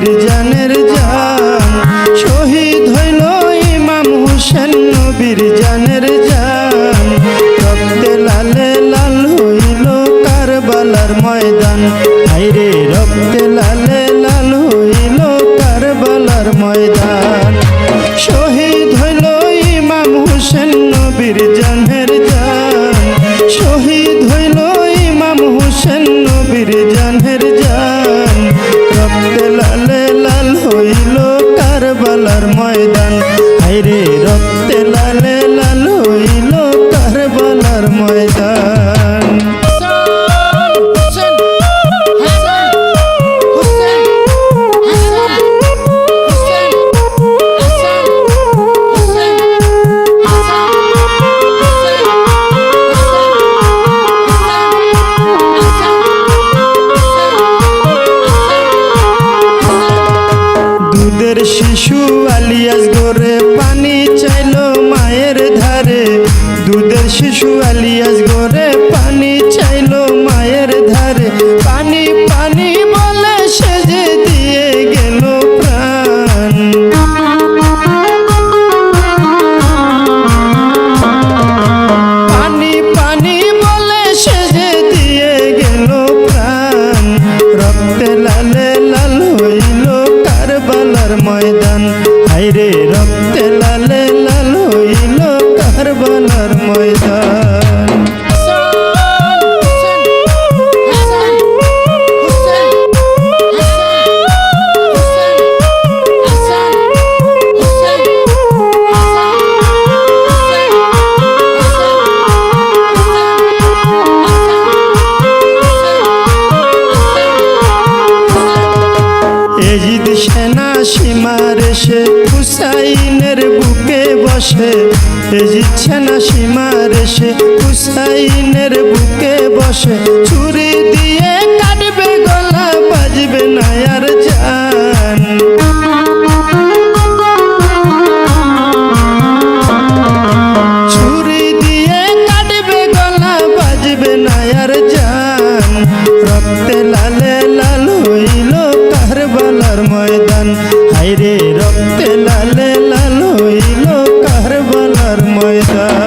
নবীর জানের জান, শহীদ হইল ইমাম হুসেন নবীর জানের জান। রক্তে লালে লাল হইল কারবালার ময়দান। আইরে রক্তে লালে লাল হইল কারবালার ময়দান। কারবালার ময়দান। হাইরে রক্তে দুধের শিশু আলিয়াস গোরে পানি চাইল মায়ের ধারে। দুধের শিশু আলিয়াস গোরে ময়দান সীমার সে হুসাইনের বুকে বসে। এজিদ না সীমার সে হুসাইনের বুকে বসে। ছুরি দিয়ে কাটবে গলা, বাজবে না রে রক্তে লালে লাল হইল কারবালার ময়দান।